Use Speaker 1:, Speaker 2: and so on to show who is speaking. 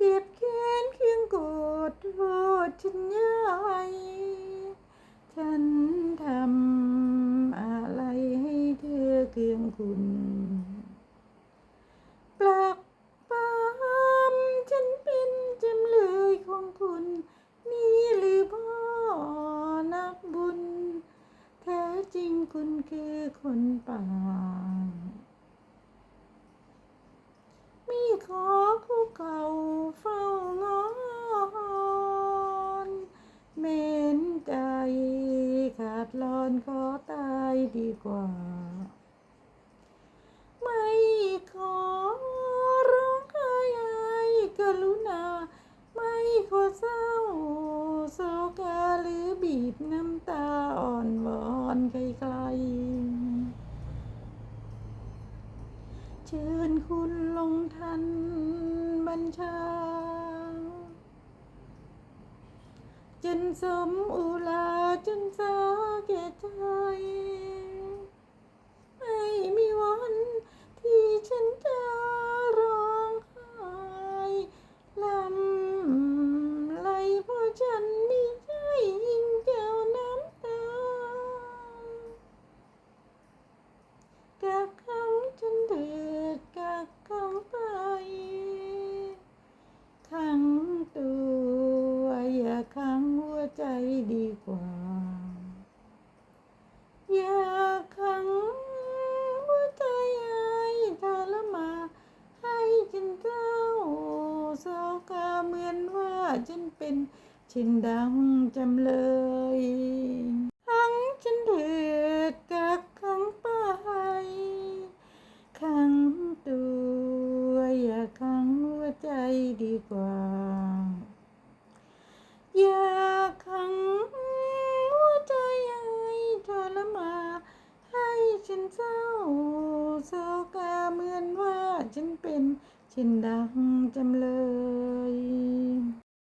Speaker 1: เจ็บแค้นเคียงโกรธโทษฉันยายฉันทำอะไรให้เธอเคืองคุณปลักปามฉันเป็นจำเลยของคุณ นี่หรือพ่อนักบุญ แท้จริงคุณคือคนป่า มีขอคู่เก่าเฝ้างอนเม้นใจขาดลอน ขอตายดีกว่า ไม่ขอร้องไห้อกรุณา ไม่ขอเศร้าโศกาหรือบีบน้ำตาอ่อนวอนใครๆเชิญคุณลงทันบัญชา จนสมอุลาจนสาแก่ใจ ไม่มีวันที่ฉันจะร้องไห้ลำไหลเพราะฉันมีใจยิ่งเจ้าน้ำตา กักขังฉันเถิดกักขังไป ขังตัวอย่าขังหัว ใจดีกว่า อย่าขังหัวใจให้ทารมา ให้ฉันเจ้าโศกาเหมือนว่าฉันเป็นเช่นดังจำเลยขังฉันเถิดกักขังไปขังตัวอย่าขังหัวใจดีกว่าอ ฉันเป็นเช่นดังจำเลย